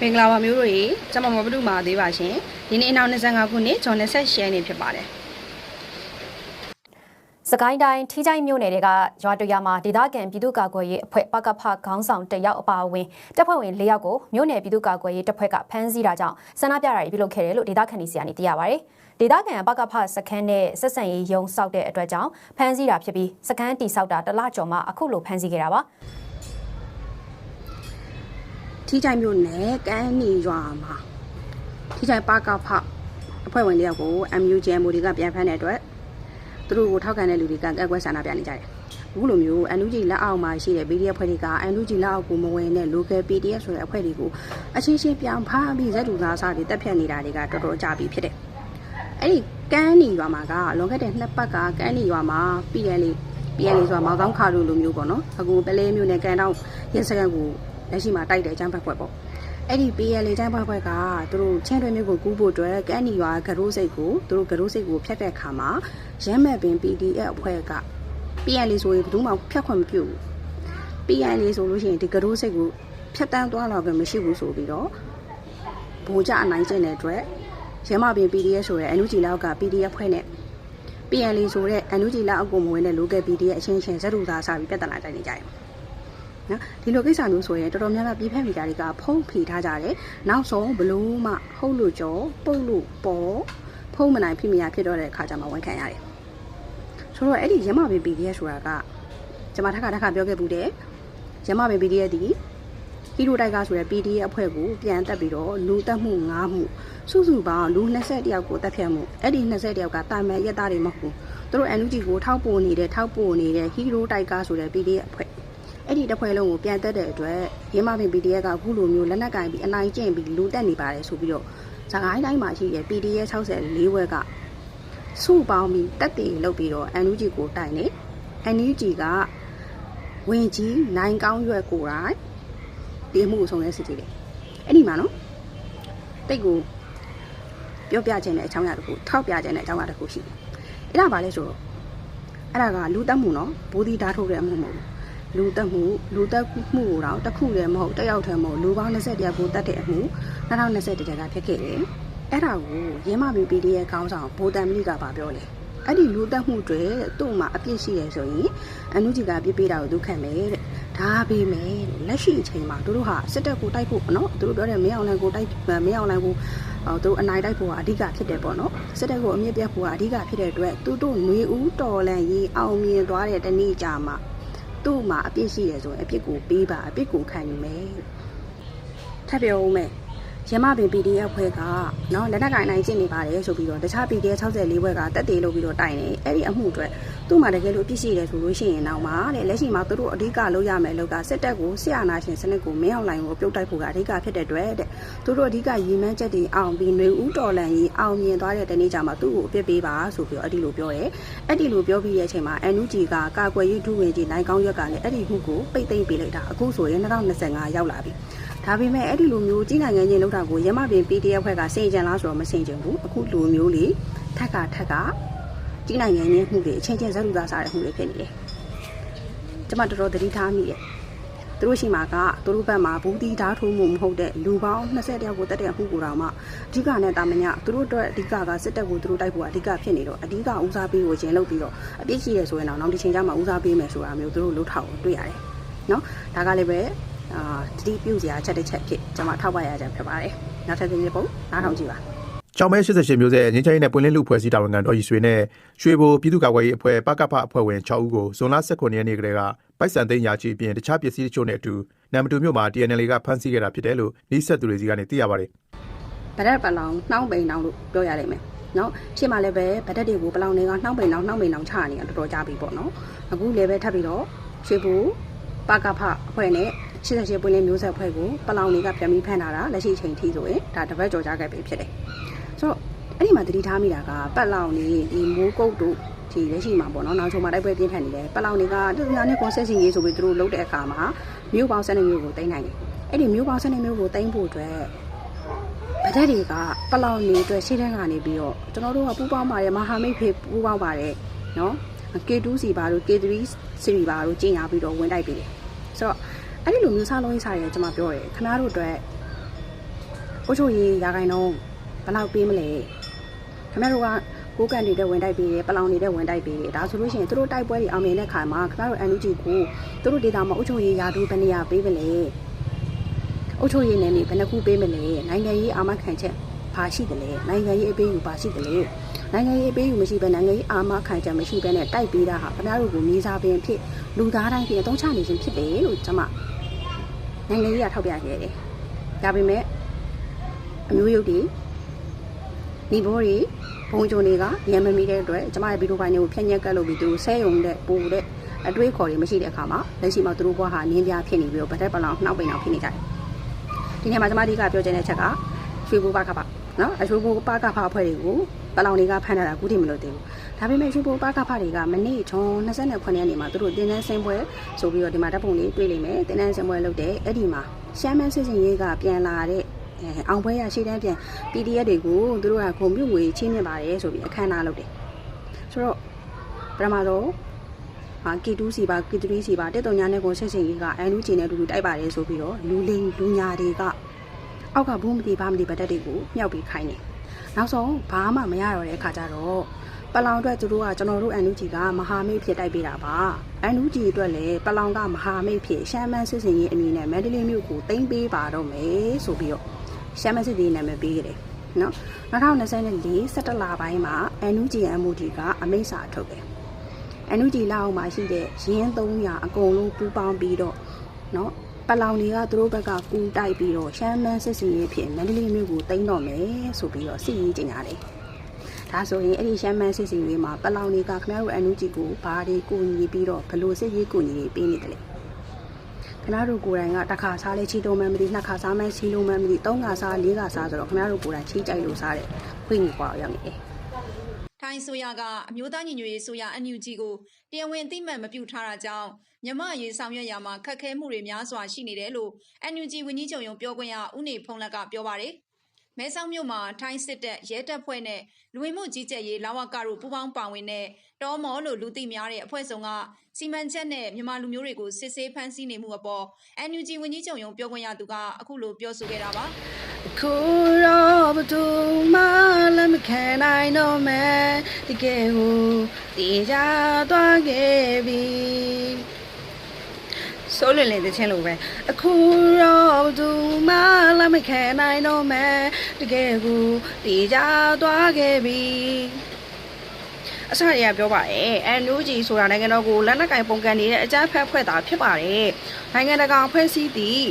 မင်္ဂလာပါမျိုးတို့ရေကျွန်မမဘဒုမာသေးပါရှင်ဒီနေ့အနောက်25ခုနှစ်ဂျွန်28ရက်နေ့ဖြစ်ပါတယ်စကိုင်းတိုင်းထီးချိုင်းမြို့နယ်တွေကရွာတရွာမှာဒေသခံပြည်သူ့ကာကွယ်ရေးအဖွဲ့ပကဖခေါင်းဆောင်တယောက်အပါအဝင်တပ်ဖွဲ့ဝင်၄ယောက်ကိုမြို့နယ်ပြည်သူ့ကာကွယ်ရေးတပ်ဖွဲ့ကဖမ်းဆီးတာကြောင့်ဆန္ဒပြတာတွေပြုလုပ်ခဲ့တယ်လို့ဒေသခံတွေစီကနေသိရပါဗျ။ဒေသခံပကဖစခန်းနဲ့ဆက်ဆံရေးယုံဆောက်တဲ့အတွက်ကြောင့်ဖမ်းဆီးတာဖြစ်ပြီးစခန်းတီဆောက်တာတစ်လကျော်မှအခုလိုဖမ်းဆီးခဲ့တာပါ ထီးချိုင်မြို့နယ်ကန်းနီရွာမှာထီးချိုင်ပါကဖအဖွဲ့ဝင်လေးယောက်ကို MUGMO တွေကပြန်ဖမ်းတဲ့အတွက်သူတို့ကိုထောက်ခံတဲ့လူတွေကကက်ကွက်ဆန္ဒပြနေကြတယ်အခုလိုမျိုး NUG လက်အောက်မှာရှိတဲ့ PDF အဖွဲ့တွေက NUG လက်အောက်ကိုမဝင်တဲ့ local PDF ဆိုတဲ့အဖွဲ့တွေကိုအချင်းချင်းပြန်ဖမ်းပြီးဇက်တူသားစားတွေတက်ဖြတ်နေတာတွေကတော်တော်ကြာပြီဖြစ်တယ်အဲ့ဒီကန်းနီရွာမှာကလွန်ခဲ့တဲ့နှစ်ပတ်ကကန်းနီရွာမှာပြည်ရလေးပြည်ရလေးဆိုတာမောင်ကောင်းခါလိုလိုမျိုးပေါ့နော်အခုပလဲမျိုးနဲ့ကန်တော့ရင်းစကန်ကို လက်ရှိမှာတိုက်တဲ့အကြမ်းဖက်ဖွဲ့ပေါ့အဲ့ဒီ PL ကျန်းဖက်ဖွဲ့ကသူတို့ချင်းတွင်မျိုးကိုကူးဖို့အတွက်ကန်းနီရွာဂရိုးစိတ်ကိုသူတို့ဂရိုးစိတ်ကိုဖျက်တဲ့အခါမှာရမ်းမဲ့ပင် PDF အဖွဲ့က PL ဆိုရင်ဘယ်သူမှဖျက်ခွင့်မပြုဘူး PL ဆိုလို့ရှိရင်ဒီဂရိုးစိတ်ကိုဖျက်တန်းသွားတော့ကမရှိဘူးဆိုပြီးတော့ဗိုလ်ကြအနိုင်ကျင့်တဲ့အတွက်ရမပင် PDF ဆိုတဲ့ NUG လောက်က PDF ဖွဲ့နဲ့ PL ဆိုတဲ့ NUG လောက်အကူမဝင်တဲ့ local PDF အချင်းချင်းဇက်တူသားစားပြီးပြဿနာတိုက်နေကြတယ် နော်ဒီလိုကိစ္စမျိုးဆိုရင်တော်တော်များများပြည်ဖက်မီဒီယာတွေကဖုံးဖိထားကြတယ်နောက်ဆုံးဘလို့မှဟုတ်လို့ကြောပုတ်လို့ပေါ်ဖုံးမနိုင်ဖြစ်မရဖြစ်တော့တဲ့အခါကျမှဝန်ခံရတယ်ဆိုတော့အဲ့ဒီရမပင် PDF ဆိုတာကကျွန်မထပ်ခါထပ်ခါပြောခဲ့ဘူးတဲ့ရမပင် PDF ဒီဟီရိုတိုက်ကဆိုတဲ့ PDF အဖွဲ့ကိုပြန်တက်ပြီးတော့လူတက်မှု၅မှုစုစုပေါင်းလူ20ယောက်ကိုတက်ဖြတ်မှုအဲ့ဒီ20ယောက်ကတာမန်ရက်သားတွေမဟုတ်ဘူးသူတို့ NUG ကိုထောက်ပို့နေတဲ့ထောက်ပို့နေတဲ့ဟီရိုတိုက်ကဆိုတဲ့ PDF အဖွဲ့ အဲ့ဒီတစ်ဖွဲ့လုံးကိုပြန်တက်တဲ့အတွက်ရင်းမပင် PDF ကအခုလိုမျိုးလက်နက်ကင်ပြီးအနိုင်ကျင့်ပြီးလူတက်နေပါတယ်ဆိုပြီးတော့ဇာကိုင်းတိုင်းမှာရှိတဲ့ PDF 64ဝက်ကစုပေါင်းပြီးတက်တည်လုပ်ပြီးတော့ NUG ကိုတိုင်နေ NUG ကဝင်ကြီးနိုင်ကောင်းရွက်ကိုယ်တိုင်ဒီမှုကိုဆုံးလဲစစ်ကြည့်တယ်အဲ့ဒီမှာနော်တိတ်ကိုပြောပြခြင်းနဲ့အချောင်းရတခုထောက်ပြခြင်းနဲ့အချောင်းရတခုရှိတယ်အဲ့ဒါဘာလဲဆိုတော့အဲ့ဒါကလူတက်မှုနော်ဘိုးဒီဓာတ်ထုတ်တဲ့အမှုမဟုတ်ဘူး လူတက်မှုလူတက်မှုကိုတော့တစ်ခုတည်းမဟုတ်တစ်ယောက်တည်းမဟုတ်လူပေါင်း20တရားကိုတက်တဲ့အမှု2020တည်းကဖြစ်ခဲ့တယ်အဲ့ဒါကိုရင်းမမီ PD ရဲ့ခေါင်းဆောင်ဘိုတန်မလီကပါပြောတယ်အဲ့ဒီလူတက်မှုတွေသူ့မှာအပြစ်ရှိရဆိုရင်အနုကြီးကပြစ်ပေးတာကိုသူခံမယ်တဲ့ဒါပေးမယ်တဲ့လက်ရှိအချိန်မှာတို့တို့ဟာစစ်တပ်ကိုတိုက်ဖို့နော်တို့တို့ပြောတဲ့မင်းအောင်လှိုင်ကိုတိုက်မင်းအောင်လှိုင်ကိုဟိုတို့အနိုင်တိုက်ဖို့ကအဓိကဖြစ်တယ်ပေါ့နော်စစ်တပ်ကိုအမြင့်ပြတ်ဖို့ကအဓိကဖြစ်တဲ့အတွက်သူတို့ຫນွေဦးတော်လန်ရေးအောင်မြင်သွားတဲ့တနေ့ကြာမှာ သူ့မှာအပြစ်ရှိရဆိုရင်အပြစ်ကိုပေးပါအပြစ်ကိုခံယူမယ်ထပ်ပြောဦးမယ် ရမပင် PDF ဖွဲ့ကနော်လက်နက်ကင်နိုင်ကျင့်နေပါတယ်ဆိုပြီးတော့တခြား PDF 64ဘွဲကတက်တေလို့ပြီးတော့တိုင်နေအဲ့ဒီအမှုအတွက်သူ့မှာတကယ်လို့အပြစ်ရှိတယ်ဆိုလို့ရှိရင်တော့မှတဲ့လက်ရှိမှာသူတို့အဓိကလုပ်ရမယ်လို့ကစစ်တပ်ကိုဆရာနာရှင်စနစ်ကိုမင်းအောင်လိုင်ကိုပြုတ်တိုက်ဖို့ကအဓိကဖြစ်တဲ့အတွက်တဲ့သူတို့အဓိကရည်မှန်းချက်တွေအောင်ပြီးຫນွေဦးတော်လန်ကြီးအောင်မြင်သွားတဲ့တနေ့ကျမှသူ့ကိုအပြစ်ပေးပါဆိုပြီးတော့အဲ့ဒီလိုပြောတယ်အဲ့ဒီလိုပြောပြီးတဲ့အချိန်မှာ NUG ကကာကွယ်ရေးဒုဝန်ကြီးနိုင်ကောင်းရွက်ကလည်းအဲ့ဒီမှုကိုပိတ်သိမ်းပေးလိုက်တာအခုဆိုရင်2025ရောက်လာပြီ ဒါပေမဲ့အဲ့ဒီလိုမျိုးကြီးနိုင်ငံချင်းလောက်တာကိုရမပင် PDF ဖွဲ့ကစင်ကြံလားဆိုတော့မစင်ကြံဘူးအခုလိုမျိုးလေထက်ကထက်ကကြီးနိုင်ငံချင်းမှုတွေအချင်းချင်းဇက်လူသားစားတဲ့မှုတွေဖြစ်နေတယ်ကျမတော်တော်သတိထားမိတယ်သူတို့ရှိမှာကသူတို့ဘက်မှာဘူးတီဓာတ်ထိုးမှုမဟုတ်တဲ့လူပေါင်း20တယောက်ကိုတက်တဲ့မှုကိုတောင်မှအဓိကနဲ့တာမညသူတို့အတွက်အဓိကကစစ်တပ်ကိုသူတို့တိုက်ဖို့အဓိကဖြစ်နေတော့အဓိကဦးစားပေးကိုကျင်းလုပ်ပြီးတော့အပြစ်ရှိရဆိုရင်တော့နောက်တစ်ချိန်ကျမှဦးစားပေးမယ်ဆိုတာမျိုးသူတို့လှုပ်ထောက်တွေ့ရတယ်နော်ဒါကလည်းပဲ အာတတိပြုစရာချက်တစ်ချက်ဖြစ်ကျွန်မထောက်ပံ့ရကြဖြစ်ပါတယ်နောက်ထပ်ဒီပုံနားထောင်ကြည့်ပါကြောင်မဲ88မျိုးဆက်ငင်းချိုင်းနဲ့ပွင့်လင်းလူဖွဲ့စည်းတာဝန်ခံတော်ကြီးဆွေနဲ့ရွှေဘိုပြည်သူ့ကာကွယ်ရေးအဖွဲ့ပကဖအဖွဲ့ဝင်6ဦးကိုဇွန်လ19ရက်နေ့ကလေးကပိုက်ဆံသိမ်းရာချီအပြင်တခြားပစ္စည်းတချို့နဲ့အတူနမ်မတူမြို့မှာ TNL ကဖမ်းဆီးခဲ့တာဖြစ်တယ်လို့နှိဆက်သူတွေစီကနေသိရပါတယ်ဗဒတ်ပလောင်နှောင်းပိန်နှောင်းလို့ပြောရလိမ့်မယ်နော်ရှေ့မှာလည်းပဲဗဒတ်တွေကိုပလောင်တွေကနှောင်းပိန်နှောင်းနှောင်းပိန်နှောင်းချနေတာတော်တော်ကြာပြီပေါ့နော်အခုလည်းပဲထပ်ပြီးတော့ရွှေဘူပကဖအဖွဲ့နဲ့ 88ပွင့်လင်းမျိုးဆက်အဖွဲ့ကိုပလောင်တွေကပြန်ပြီးဖမ်းလာတာလက်ရှိအချိန်ထိဆိုရင်ဒါတပတ်ကြော်ကြခဲ့ပြီဖြစ်တယ်ဆိုတော့အဲ့ဒီမှာတတိထားမိတာကပတ်လောင်နေဒီမိုးကုတ်တို့ဒီလက်ရှိမှာပေါ့နော်နောက်ချုံမှာတိုက်ပွဲပြင်းထန်နေတယ်ပတ်လောင်တွေကသူကနဲ့ concession ရေးဆိုပြီးသူတို့လုပ်တဲ့အခါမှာမြို့ပေါင်း12မြို့ကိုတင်နိုင်တယ်အဲ့ဒီမြို့ပေါင်း12မြို့ကိုတင်ဖို့အတွက်ဗဒက်တွေကပလောင်နေအတွက်ရှေ့တန်းကနေပြီးတော့ကျွန်တော်တို့ကပူးပေါင်းပါတယ်မဟာမိတ်ဖေပူးပေါင်းပါတယ်နော် K2 စီပါတို့ K3 စီရီပါတို့ကျင်ညာပြီးတော့ဝင်တိုက်ပြီးတယ်ဆိုတော့ အဲ့ဒီလိုမျိုးစားလုံးရေးစားရဲကျွန်မပြောတယ်ခနာတို့အတွက်အုတ်ချုပ်ရေးရာခိုင်နှုန်းဘယ်လောက်ပေးမလဲခင်ဗျားတို့ကကိုကန်နေတဲ့ဝင်တိုက်ပေးတယ်ပလောင်နေတဲ့ဝင်တိုက်ပေးတယ်ဒါဆိုလို့ရှိရင်သူတို့တိုက်ပွဲတွေအောင်မြင်တဲ့ခါမှာခင်ဗျားတို့ NUG ကိုသူတို့ဒေတာမှာအုတ်ချုပ်ရေးရာထူးဘယ်နေရာပေးမလဲအုတ်ချုပ်ရေးနယ်မြေဘယ်နှခုပေးမလဲနိုင်ငံရေးအာမခံချက်ဘာရှိတယ်လဲနိုင်ငံရေးအပေးယူဘာရှိတယ်လဲနိုင်ငံရေးအပေးယူမရှိဘဲနိုင်ငံရေးအာမခံချက်မရှိဘဲနဲ့တိုက်ပေးတာဟာခင်ဗျားတို့ကိုမြေစာပင်ဖြစ်လူသားတိုင်းဖြစ်အသုံးချနေခြင်းဖြစ်တယ်လို့ကျွန်မ နိုင်ငံရေးကထောက်ပြခဲ့တယ်ဒါပေမဲ့အမျိုးရုပ်တွေညီဘိုးတွေဘုံကြုံတွေကရံမမီတဲ့အတွက်ကျမရဲ့ဗီဒီယိုဖိုင်တွေကိုဖြန့်ညက်ကပ်လုပ်ပြီးသူတို့ဆဲယုံတဲ့ပို့တဲ့အတွေးခေါ်တွေမရှိတဲ့အခါမှာလက်ရှိမှာသူတို့ဘွားဟာနင်းပြဖြစ်နေပြီးတော့ဗတက်ပလောင်နှောက်ပိန်အောင်ဖြစ်နေကြတယ်ဒီနေ့မှာကျမဒီကပြောချင်တဲ့ချက်ကရွှေဘိုးပါကပါနော်အရွှေဘိုးပါကဖအဖွဲ့တွေကိုပလောင်တွေကဖမ်းထားတာအခုထိမလို့သေးဘူး ဒါပေမဲ့ရွှေဘိုးပါကဖတွေကမနေ့ချွန်29ရက်နေ့မှာသူတို့တင်းတန်းစင်ပွဲဆိုပြီးတော့ဒီမှာတပ်ပုံလေးတွေ့လိမ့်မယ်တင်းတန်းစင်ပွဲလုပ်တဲ့အဲ့ဒီမှာရှမ်းမန်းစစ်စင်ရေးကပြန်လာတဲ့အဲအောင်ပွဲရရှေ့တန်းပြန် PDF တွေကိုသူတို့ကဂုံပြုတ်ငွေချင်းမြင့်ပါတယ်ဆိုပြီးအခမ်းအနားလုပ်တယ်ဆိုတော့ပထမဆုံးဟာ K2 စီပါ K3 စီပါတက်တော်ညာနဲ့ကိုဆက်စင်ကြီးကအန်လူချင်းနဲ့အတူတူတိုက်ပါတယ်ဆိုပြီးတော့လူလိန်လူညာတွေကအောက်ကဘူးမတီဘာမတီဗတ်တက်တွေကိုမြှောက်ပြီးခိုင်းတယ်နောက်ဆုံးဘာမှမရတော့တဲ့အခါကျတော့ ပလောင်အတွက်သူတို့ကကျွန်တော်တို့အန်လူကြီးကမဟာမိတ်ဖြစ်တိုက်ပေးတာပါအန်လူကြီးအတွက်လည်းပလောင်ကမဟာမိတ်ဖြစ်ရှမ်းမန်းစစ်စင်ကြီးအမည်နဲ့မန္တလေးမြို့ကိုတင်ပေးပါတော့မယ်ဆိုပြီးတော့ရှမ်းမစစ်တီနာမည်ပေးခဲ့တယ်နော်2024 17လပိုင်းမှာ NUGMOD ကအမိန့်စာထုတ်တယ် NUG လောက်အောင်မှာရှိတဲ့ရင်း300အကုန်လုံးပူးပေါင်းပြီးတော့နော်ပလောင်တွေကသူတို့ဘက်ကကူတိုက်ပြီးတော့ရှမ်းမန်းစစ်စီရေးဖြစ်မန္တလေးမြို့ကိုတင်တော့မယ်ဆိုပြီးတော့စီရေးကြညာတယ် ဒါဆိုရင်အဲ့ဒီရှမ်းမန်းစစ်စီရေးမှာပလောင်တွေကခင်ဗျားတို့ NUG ကိုဘာတွေကိုညီပြီးတော့ဘလို့စစ်ရေးကိုညီပေးနေတယ်လဲခင်ဗျားတို့ကိုယ်တိုင်ကတစ်ခါစားလဲချီတုံးမှန်းမသိနှစ်ခါစားမှန်းချီလုံးမှန်းမသိသုံးခါစားလေးခါစားဆိုတော့ခင်ဗျားတို့ကိုယ်တိုင်ချီကြိုက်လို့စားတယ်ခွင့်ကြီးကွာရောက်နေတယ်ထိုင်းဆိုရကအမျိုးသားညီညွတ်ရေးဆိုရ NUG ကိုတရားဝင်အသိမှတ်မပြုထားတာကြောင့်မြမရေးဆောင်ရွက်ရာမှာခက်ခဲမှုတွေများစွာရှိနေတယ်လို့ NUG ဝန်ကြီးချုပ်ရုံပြောခွင့်ရဦးနေဖုံးလက်ကပြောပါတယ်။ မဲဆောက်မြို့မှာထိုင်းစစ်တပ်ရဲတပ်ဖွဲ့နဲ့လူဝင်မှုကြီးကြပ်ရေးလာဝကတို့ပူးပေါင်းပါဝင်တဲ့တောမောလို့လူသိများတဲ့အဖွဲ့ဆောင်ကစီမံချက်နဲ့မြန်မာလူမျိုးတွေကိုစစ်ဆေးဖမ်းဆီးနေမှုအပေါ် NUG ဝန်ကြီးချုပ်ရုံပြောခွင့်ရသူကအခုလိုပြောဆိုခဲ့တာပါ။ခုတော့ဘသူမှလည်းမခံနိုင်တော့မယ်တကယ်ကိုတည်ကြသွားခဲ့ပြီ ဆိုးလွင်လင်တဲ့ချင်းလိုပဲအခုတော့ဘသူမှလည်းမခံနိုင်တော့မယ်တကယ်ကိုတည်ကြသွားခဲ့ပြီအစတွေကပြောပါတယ်အန်နူဂျီဆိုတာနိုင်ငံတော်ကိုလက်နက်ကင်ပုံကန်နေတဲ့အကြမ်းဖက်ဖွဲ့တာဖြစ်ပါတယ်နိုင်ငံတကာဖွဲ့စည်းသည့်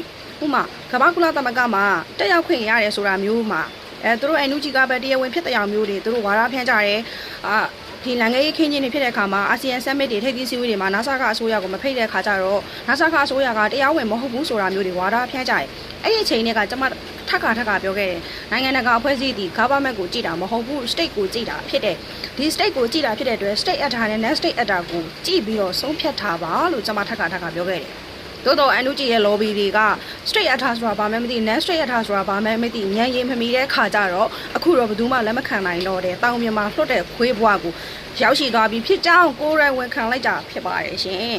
ဥမာကမ္ဘာကုလသမဂ္ဂမှာတက်ရောက်ခွင့်ရတယ်ဆိုတာမျိုးမှာအဲသူတို့အန်နူဂျီကပဲတရားဝင်ဖြစ်တဲ့အောင်မျိုးတွေသူတို့ဝါဒဖြန့်ကြတယ်အာ ဒီနိုင်ငံရေးခင်းချင်းတွေဖြစ်တဲ့အခါမှာအာဆီယံဆမ်မစ်တွေထိပ်သီးစည်းဝေးတွေမှာ NASA ကအစိုးရကိုမဖိတ်တဲ့အခါကျတော့ NASA ကအစိုးရကတရားဝင်မဟုတ်ဘူးဆိုတာမျိုးတွေဝါဒဖြန့်ကြတယ်အဲ့ဒီအချိန်တွေကကျွန်မထက်ကထက်ကပြောခဲ့တယ်နိုင်ငံတကာအဖွဲ့အစည်းဒီ government ကိုကြည့်တာမဟုတ်ဘူး state ကိုကြည့်တာဖြစ်တယ်ဒီ state ကိုကြည့်တာဖြစ်တဲ့အတွက် state actor နဲ့ non state actor ကိုကြည့်ပြီးတော့ဆုံးဖြတ်ထားပါလို့ကျွန်မထက်ကထက်ကပြောခဲ့တယ် သို့တော့ NUG ရဲ့ lobby တွေက straight actor ဆိုတာဘာမှမသိ non straight actor ဆိုတာဘာမှမသိညံရင်မမီတဲ့ခါကျတော့အခုတော့ဘယ်သူမှလက်မခံနိုင်တော့တဲ့တောင်မြန်မာလွတ်တဲ့ခွေးဘွားကိုရောက်ရှိသွားပြီးဖြစ်ကြောင်းကိုယ်တိုင်ဝန်ခံလိုက်တာဖြစ်ပါတယ်ရှင်